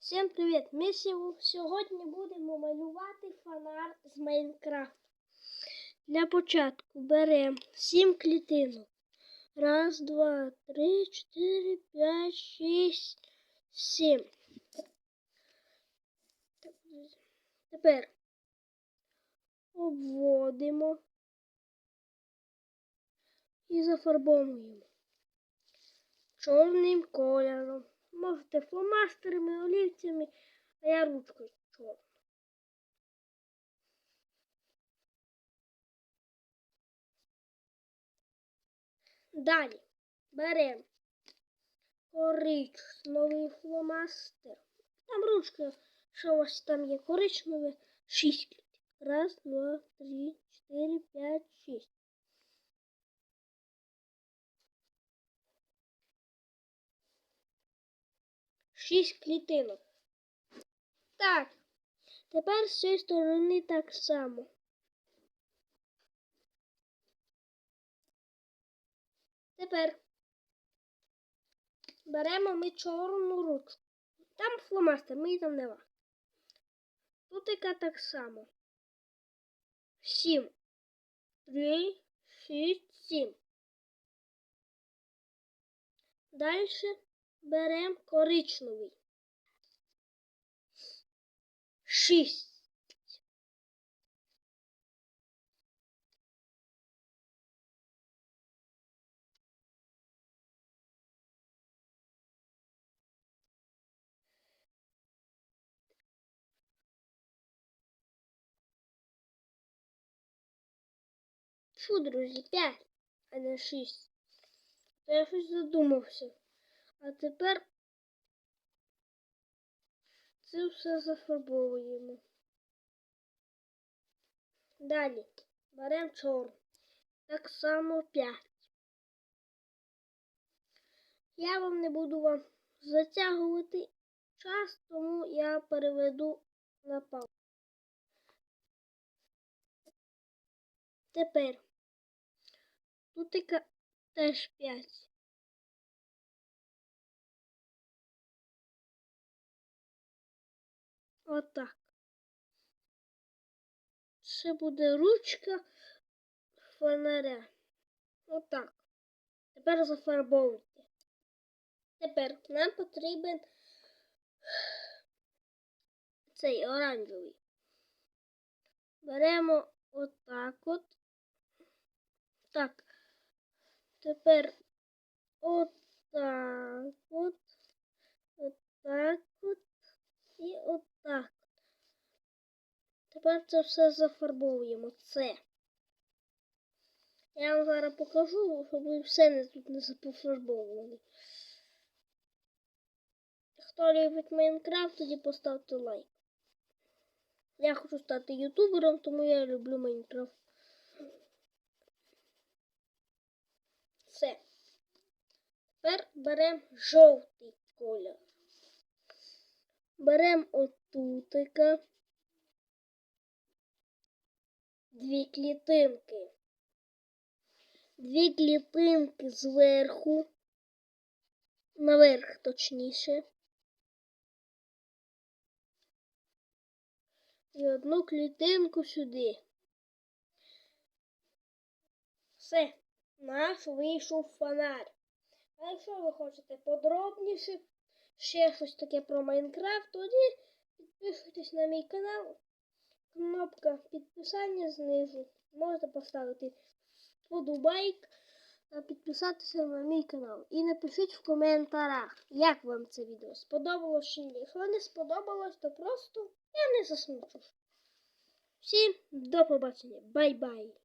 Всім привіт! Ми сьогодні будемо малювати фонарь з Майнкрафту. Для початку беремо 7 клітинок. Раз, два, три, чотири, п'ять, шість, сім. Тепер обводимо і зафарбовуємо чорним кольором. Можете фломастерами, олівцями, а я ручкою чорною. Далі беремо коричневий фломастер. Там ручка, що вас там є коричневе, шість. Раз, два, три, чотири, п'ять, шість. Шість клітинок. Так. Тепер з цієї сторони так само. Тепер беремо ми чорну ручку. Там фломастер, ми там нема. Тут яка так само. Сім. Три, шість, сім. Далі беремо коричневий. Шість. Фу, друзі, п'ять, а не шість. То я щось задумався. А тепер це все зафарбовуємо. Далі беремо чорну. Так само 5. Я вам не буду вам затягувати час, тому я переведу на паузу. Тепер тут теж 5. Отак. Це буде ручка фонаря. Отак. Тепер зафарбовуйте. Тепер нам потрібен цей оранжевий. Беремо отак от. Так. Тепер отак от. Отак от. І отак. Тепер це все зафарбовуємо. Це. Я вам зараз покажу, щоб все не тут не запофарбовували. Хто любить Майнкрафт, тоді поставте лайк. Я хочу стати ютубером, тому я люблю Майнкрафт. Все. Тепер беремо жовтий колір. Беремо отутика дві клітинки. Дві клітинки зверху, наверх точніше. І одну клітинку сюди. Все, наш вийшов фонарь. А якщо ви хочете подробніше, ще щось таке про Майнкрафт, тоді підписуйтесь на мій канал. Кнопка підписання знизу. Можете поставити подобайк та підписатися на мій канал. І напишіть в коментарях, як вам це відео сподобалось чи ні. Якщо не сподобалось, то просто я не засмучусь. Всім до побачення. Бай-бай!